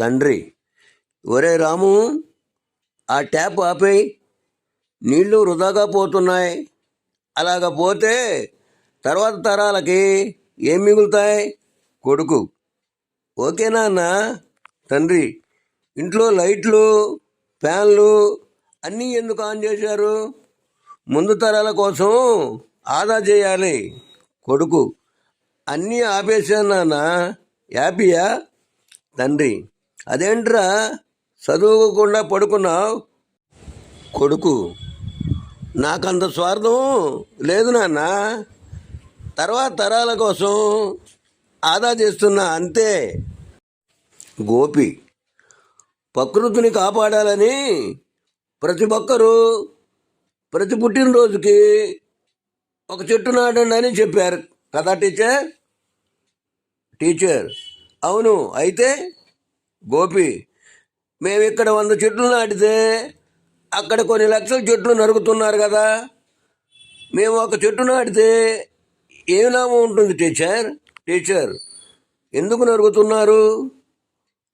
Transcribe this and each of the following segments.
తండ్రి ఒరే రాము ఆ ట్యాప్ ఆపేయి. నీళ్ళు వృధాగా పోతున్నాయి. అలాగ పోతే తర్వాత తరాలకి ఏం మిగులుతాయి? కొడుకు. ఓకేనా అన్న తండ్రి ఇంట్లో లైట్లు ఫ్యాన్లు అన్నీ ఎందుకు ఆన్ చేశారు? ముందు తరాల కోసం ఆదా చేయాలి. కొడుకు అన్నీ ఆపేశాను నాన్న. యాపీయా? తండ్రి అదేంట్రా? చదువుకోకుండా పడుకున్నావు? కొడుకు నాకంత స్వార్థం లేదు నాన్న. తర్వాత తరాల కోసం ఆదా చేస్తున్నా అంతే. గోపి ప్రకృతిని కాపాడాలని ప్రతి ఒక్కరూ ప్రతి పుట్టినరోజుకి ఒక చెట్టు నాటండి అని చెప్పారు. కదా టీచర్? టీచర్. అవును అయితే గోపి మేము ఇక్కడ వంద చెట్లు నాటితే అక్కడ కొన్ని లక్షల చెట్లు నరుకుతున్నారు కదా. మేము ఒక చెట్టు నాటితే ఏం లాభం ఉంటుంది టీచర్? టీచర్ ఎందుకు నరుకుతున్నారు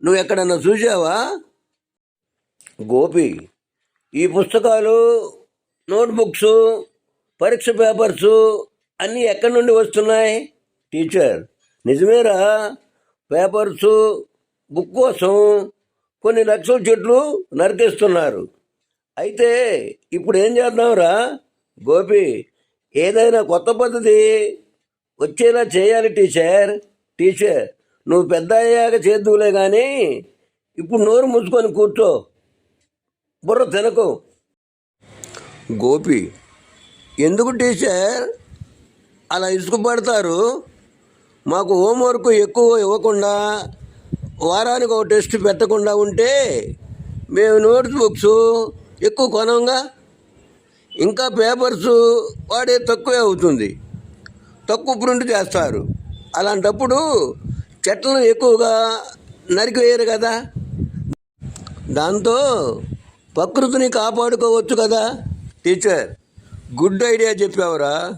నువ్వు ఎక్కడన్నా చూసావా గోపి ఈ పుస్తకాలు నోట్బుక్స్ పరీక్ష పేపర్స్ అన్నీ ఎక్కడి నుండి వస్తున్నాయి? టీచర్ నిజమేరా? పేపర్స్ బుక్ కోసం కొన్ని లక్షల చెట్లు నరికేస్తున్నారు. అయితే ఇప్పుడు ఏం చేద్దాంరా? గోపి ఏదైనా కొత్త పద్ధతి వచ్చేలా చేయాలి టీచర్. టీచర్ నువ్వు పెద్ద అయ్యాక చేద్దువులే కానీ ఇప్పుడు నోరు మూసుకొని కూర్చో. బుర్ర తినకు. గోపి ఎందుకు టీచర్? అలా ఇసుకుపడతారు మాకు హోంవర్క్ ఎక్కువ ఇవ్వకుండా వారానికి ఒక టెస్ట్ పెట్టకుండా ఉంటే మేము నోట్స్ బుక్స్ ఎక్కువ కొనంగా ఇంకా పేపర్స్ వాడే తక్కువే అవుతుంది. తక్కువ ప్రింట్ చేస్తారు. అలాంటప్పుడు చెట్లను ఎక్కువగా నరికివేయరు కదా. దాంతో ప్రకృతిని కాపాడుకోవచ్చు కదా టీచర్. గుడ్ ఐడియా చెప్పావురా.